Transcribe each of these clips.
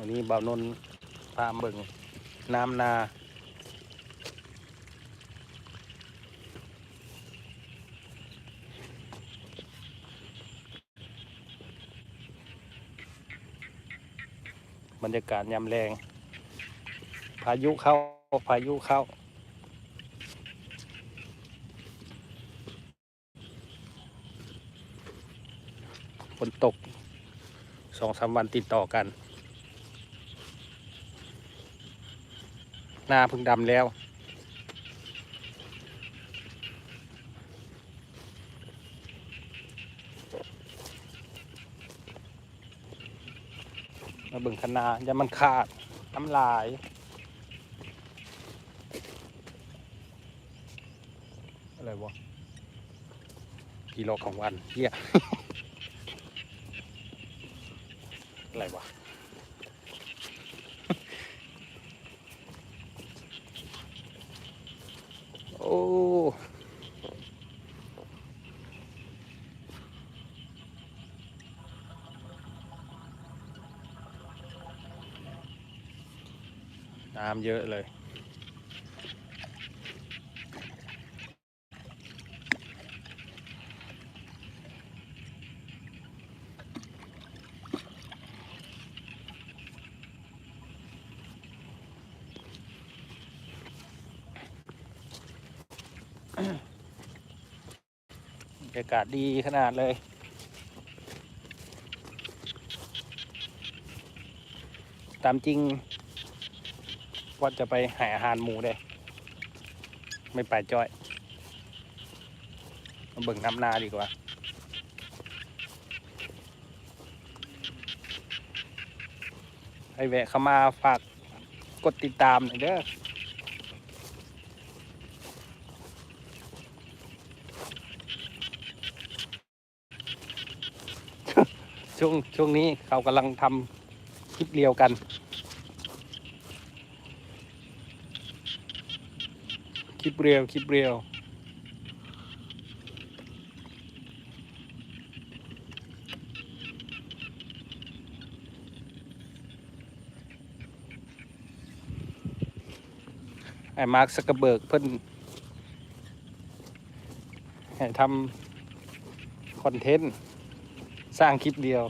วันนี้บ่าวนนท์พาเบิ่งน้ำนาบรรยากาศยามแรง พายุเข้า พายุเข้า ฝนตกสองสามวันติดต่อกัน น้าเพึ่งดำแล้ว มาเบิ่งคณะอย่ามันขาดน้ำลายอะไรวะกิโลของวันเฮียอะไรวะ โอ้น้ำเยอะเลย รยากาศดีขนาดเลย ตามจริงว่าจะไปหาอาหารหมูได้ไม่ไปจ้อยมาเบิ่งน้ำนาดีกว่าให้แวะเข้ามาฝากกดติดตามหน่อยเด้อ ช่วงช่วงนี้เขากำลังทำคลิปเรียวกัน คลิปเรียวคลิปเรียวไอ้มาร์คสกเบิร์กเพิ่นให้ทำคอนเทนต์ สร้างคลิปเดียว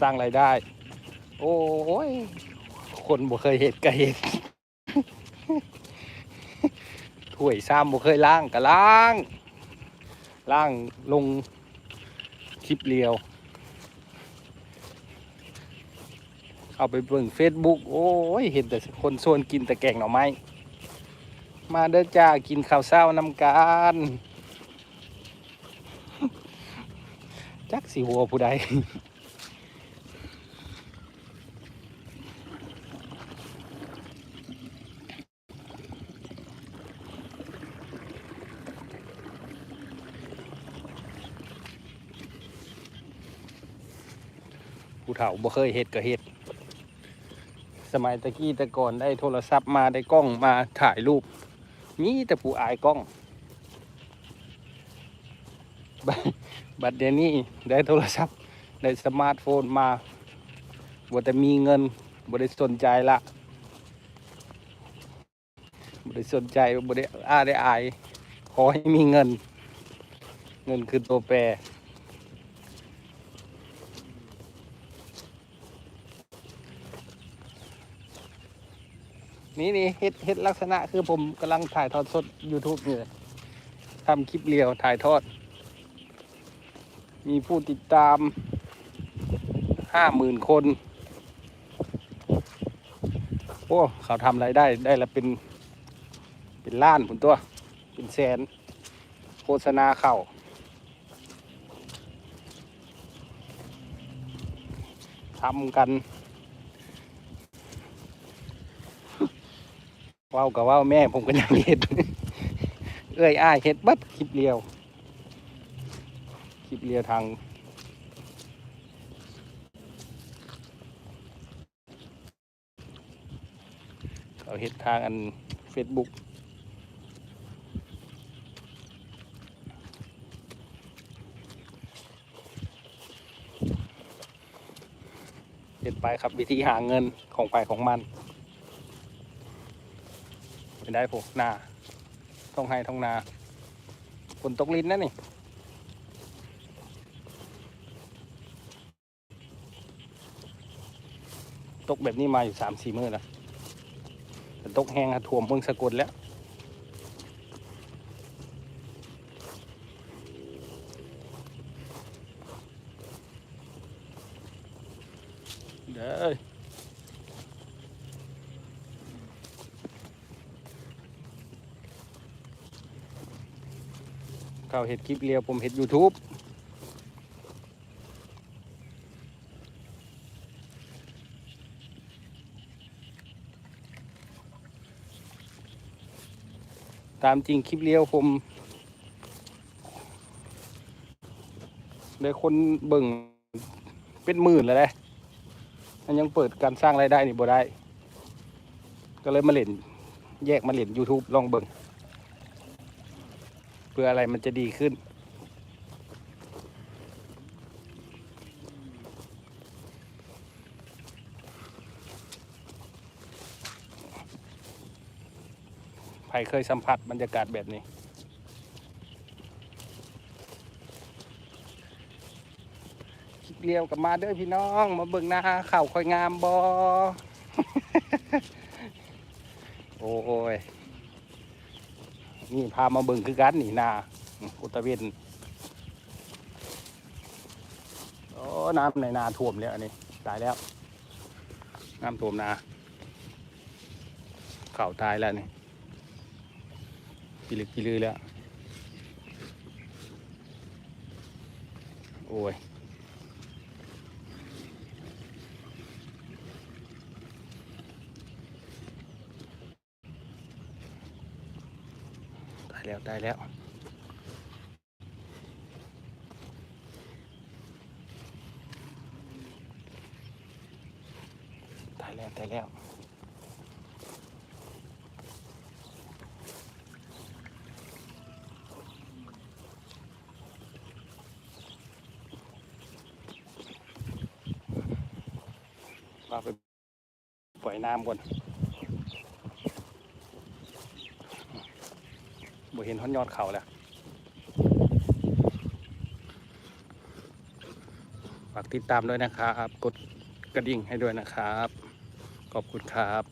สร้างรายได้ โอ้ย คนบ่เคยเห็นก็เห็นถ้วยซ้ำบ่เคยล้างก็ล้างล้างลงคลิปเดียว เอาไปเบิ่งเฟซบุ๊กโอ้ย เห็นแต่คนส่วนกินแต่แกงหน่อไม้ มาเด้อจ้ากินข้าวเช้าน้ำกัน จักสิหัวผู้ใดผู้เฒ่าบ่เคยเฮ็ดก็เฮ็ด สมัยตะกี้แต่ก่อนได้โทรศัพท์มาได้กล้องมาถ่ายรูป มีแต่ผู้อายกล้อง บัดเดี๋ยวนี้ได้โทรศัพท์ได้สมาร์ทโฟนมาบ่แต่มีเงินบ่ได้สนใจละบ่ได้สนใจบ่ได้อ้าได้อาย ขอให้มีเงิน เงินคือตัวแปรนี่นี่เฮ็ดเฮ็ดลักษณะคือผมกำลังถ่ายทอดสด YouTube นี่ทำคลิปเรียวถ่ายทอด มีผู้ติดตามห้าหมื่นคน โอ้ เขาทำรายได้ได้ละเป็น เป็นล้านผลตัว เป็นแสน โฆษณาเข่าทำกันเว้ากับว่าวแม่ผมก็ยังเห็ด เอ้ยอ้ายเห็ดบัดคลิปเรียว คลิปเรียทางเขาเห็ดทางอันเฟซบุ๊กเห็นไปครับวิธีหาเงินของไปของมันไม่ได้พวกนาท้องไห้ท้องนาฝนตกลิ้นนะนี่ ตกแบบนี้มาอยู่สามสี่มื้อแล้วแต่ตกแห้งอะท่วมเมืองสกลแล้วเด้อเขาเห็ดคลิปเรียวผมเห็ด YouTube ตามจริงคลิปเลี้ยวผมได้คนเบิ่งเป็นหมื่นแล้วเละมันยังเปิดการสร้างรายได้นี่บ่ได้ ก็เลยมาเล่น แยกมาเล่น YouTube ลองเบิ่งเพื่ออะไรมันจะดีขึ้น ครเคยสัมผัสบรรยากาศแบบนี้คลิปเรียวกับมาเด้อพี่น้อง มาเบิ่งหน้าข่าวคอยงามบอโอ้ย นี่พามาเบิ่งคือกันนี่นาอุตเวนโอ้น้ำในนาท่วมแล้วอันนี้ ตายแล้ว น้ำท่วมนา เข่าตายแล้วนี่ กิลึกกิลือแล้ว โอ้ยตายแล้วตายแล้วตายแล้วตายแล้ว ว่าไปปล่อยน้ำก่อนบ่เห็นท่อนยอดเขาแล้วฝากติดตามด้วยนะครับ กดกระดิ่งให้ด้วยนะครับ ขอบคุณครับ